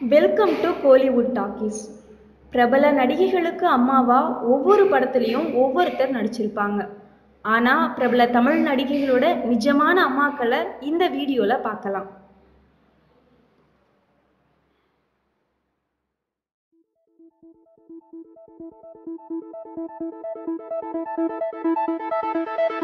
Welcome to Kollywood talkies பிரபல நடிகைகளுக்கு அம்மாவா ஒவ்வொரு படத்துலையும் ஒவ்வொருத்தர் நடிச்சிருப்பாங்க. ஆனால் பிரபல தமிழ் நடிகைகளோட நிஜமான அம்மாக்களை இந்த வீடியோவில் பார்க்கலாம். இந்த